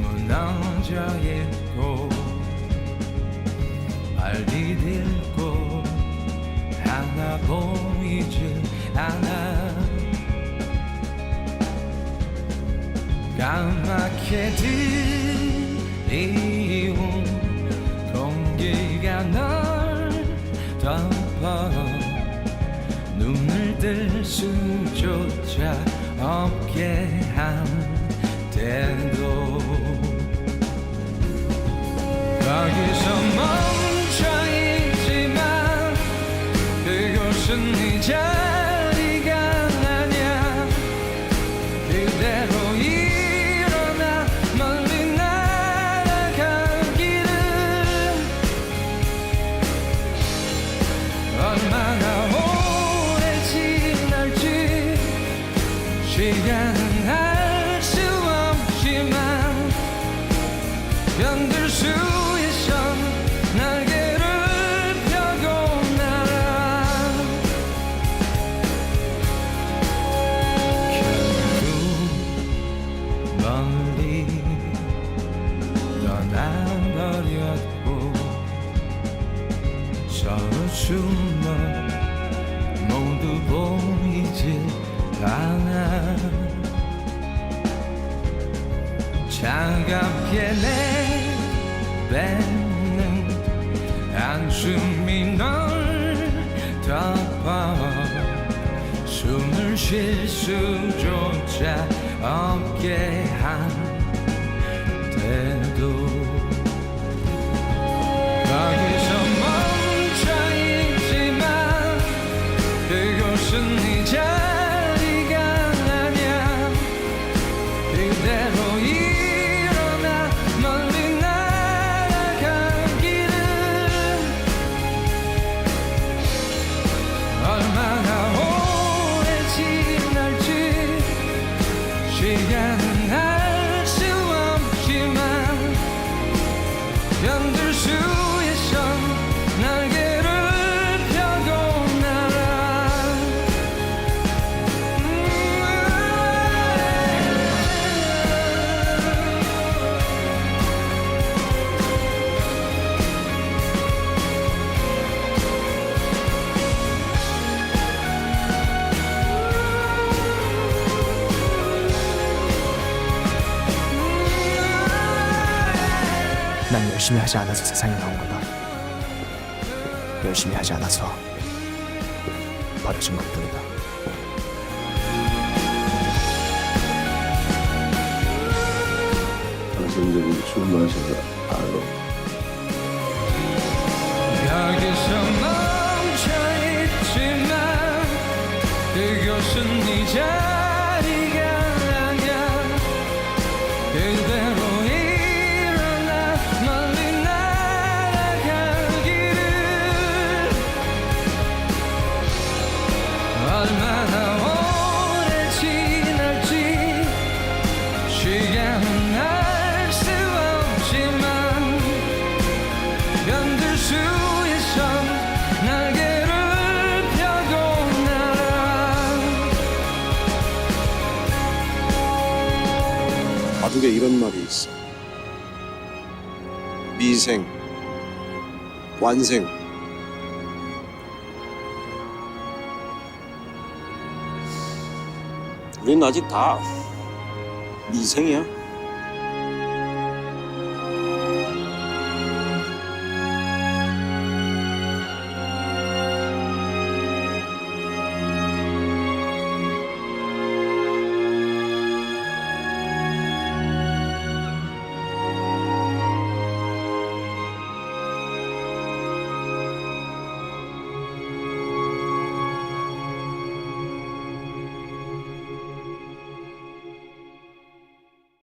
무너져 있고 빨리 딜고 하나 보이질 않아. 까맣게 들이온 공기가 널 덮어 눈을 뜰 수조차 없게 한데도 거기서 멈춰 있지만 그곳은 네자 시간은 알 수 없지만 견딜 수 있어 날개를 펴고 날아. 결국 멀리 떠나버렸고 서로 숨어 차갑게 내뱉는 한숨이 널 덮어 숨을 쉴 수조차 없게 한데도 거기서 멈춰 있지만 그곳은 네 자리가 아냐 그대로 시 열심히 하지 않아서 세상에 나온 거다. 열심히 하지 않아서 버려진 것 뿐이다. 당신들이 술 마셔서 알아. 여기서 멈춰 있지만 그곳은 네자 바둑에 이런 말이 있어. 미생, 완생. 우린 아직 다 미생이야.